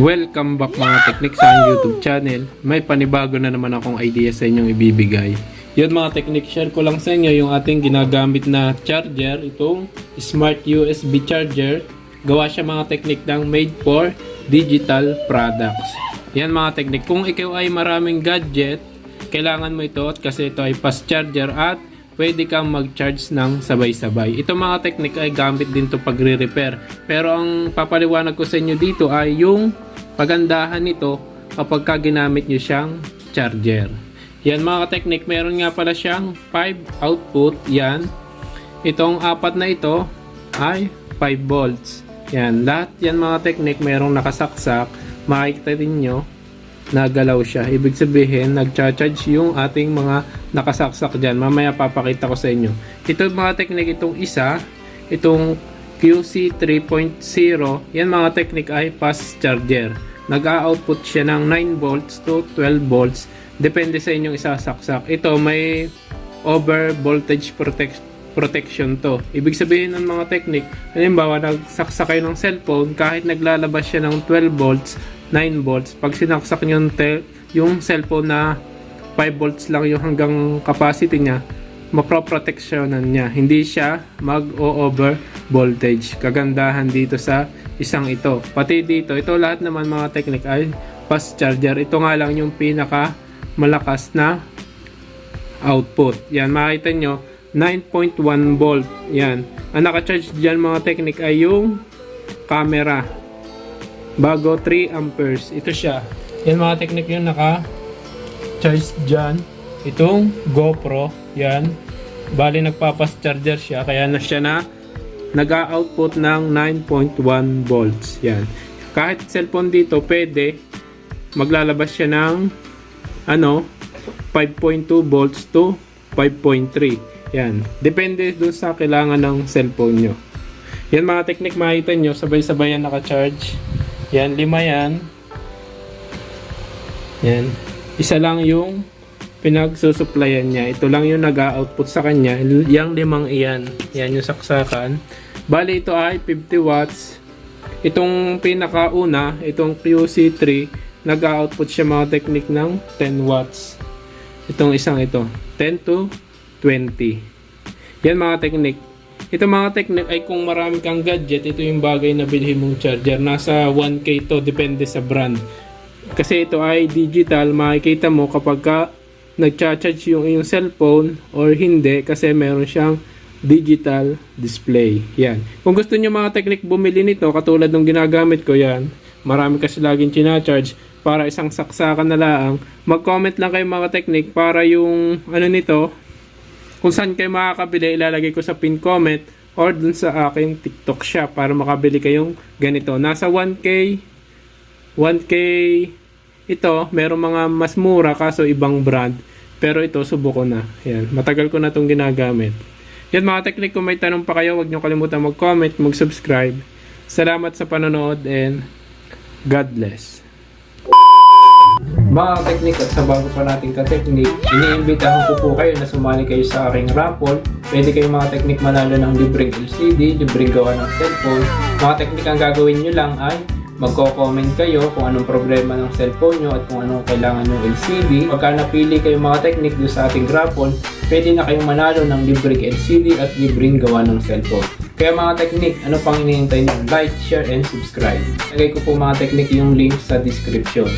Welcome back mga teknik sa aking YouTube channel. May panibago na naman akong idea sa inyong ibibigay. Yun mga teknik, share ko lang sa inyo yung ating ginagamit na charger, itong Smart USB charger. Gawa siya mga teknik ng made for digital products. Yan mga teknik, kung ikaw ay maraming gadget, kailangan mo ito kasi ito ay fast charger at pwede kang mag-charge ng sabay-sabay. Ito mga teknik ay gamit din to pagre-repair. Pero ang papaliwanag ko sa inyo dito ay yung pagandahan nito kapag ka ginamit nyo siyang charger. Yan mga teknik, meron nga pala siyang 5 output. Yan. Itong apat na ito ay 5 volts. Yan. Lahat yan mga teknik, merong nakasaksak. Makikita din nyo nagalaw siya. Ibig sabihin, nagcha-charge yung ating mga nakasaksak dyan. Mamaya papakita ko sa inyo. Ito mga teknik, itong isa, itong QC 3.0, yan mga teknik ay charger. Nag-output siya ng 9 volts to 12 volts. Depende sa inyong isasaksak. Ito may over voltage protect protection to. Ibig sabihin ng mga teknik, halimbawa nagsaksak kayo ng cellphone, kahit naglalabas siya ng 12 volts, 9 volts, pag sinaksak nyo yung, yung cellphone na 5 volts lang yung hanggang capacity niya, maproproteksyonan niya. Hindi siya mag-o-over voltage. Kagandahan dito sa isang ito. Pati dito, ito lahat naman mga teknik ay fast charger. Ito nga lang yung pinaka malakas na output. Yan, makita nyo, 9.1 volt. Yan. Ang naka-charge dyan mga teknik ay yung camera. Bago 3 amperes. Ito siya. Yan mga teknik yung naka-charge dyan. Itong GoPro. Yan. Bali nagpapas charger siya. Kaya na siya na nag-output ng 9.1 volts. Yan. Kahit cellphone dito, pwede maglalabas siya ng ano 5.2 volts to 5.3. Yan. Depende dun sa kailangan ng cellphone nyo. Yan mga technique makita nyo, sabay-sabay yan naka-charge. Yan, lima yan. Yan. Isa lang yung pinagsusuplayan niya. Ito lang yung nag-output sa kanya. Yang limang iyan. Yan yung saksakan. Bali ito ay 50 watts. Itong pinakauna, itong QC3, nag-output siya mga technique ng 10 watts. Itong isang ito, 10 to 20. Yan mga technique. Ito mga technique ay kung marami kang gadget, ito yung bagay na bilhin mong charger. Nasa 1K to, depende sa brand. Kasi ito ay digital, makikita mo kapag ka nagcha-charge yung iyong cellphone or hindi kasi meron siyang digital display. Yan. Kung gusto niyo mga technique bumili nito, katulad ng ginagamit ko yan, marami kasi laging china-charge para isang saksakan na lang. Mag-comment lang kayo mga technique para yung ano nito, kung saan kayo makakabili, ilalagay ko sa pin comment or dun sa aking TikTok shop para makabili kayong ganito. Nasa 1K, 1K ito, meron mga mas mura kaso ibang brand. Pero ito, subo ko na. Yan. Matagal ko na itong ginagamit. Yan mga teknik, kung may tanong pa kayo, huwag nyo kalimutan mag-comment, mag-subscribe. Salamat sa panonood and God bless. Mga teknik at sa bago pa nating ka-teknik, iniimbitahan ko po kayo na sumali kayo sa aking raffle. Pwede kayo mga teknik manalo ng libreng LCD, libreng gawa ng cellphone. Mga teknik ang gagawin nyo lang ay magko-comment kayo kung anong problema ng cellphone nyo at kung anong kailangan ng LCD. Pagka napili kayo mga teknik doon sa ating raffle, pwede na kayong manalo ng libreng LCD at libreng gawa ng cellphone. Kaya mga teknik, ano pang hinihintay nyo? Like, share, and subscribe. Lagay ko po mga teknik yung link sa description.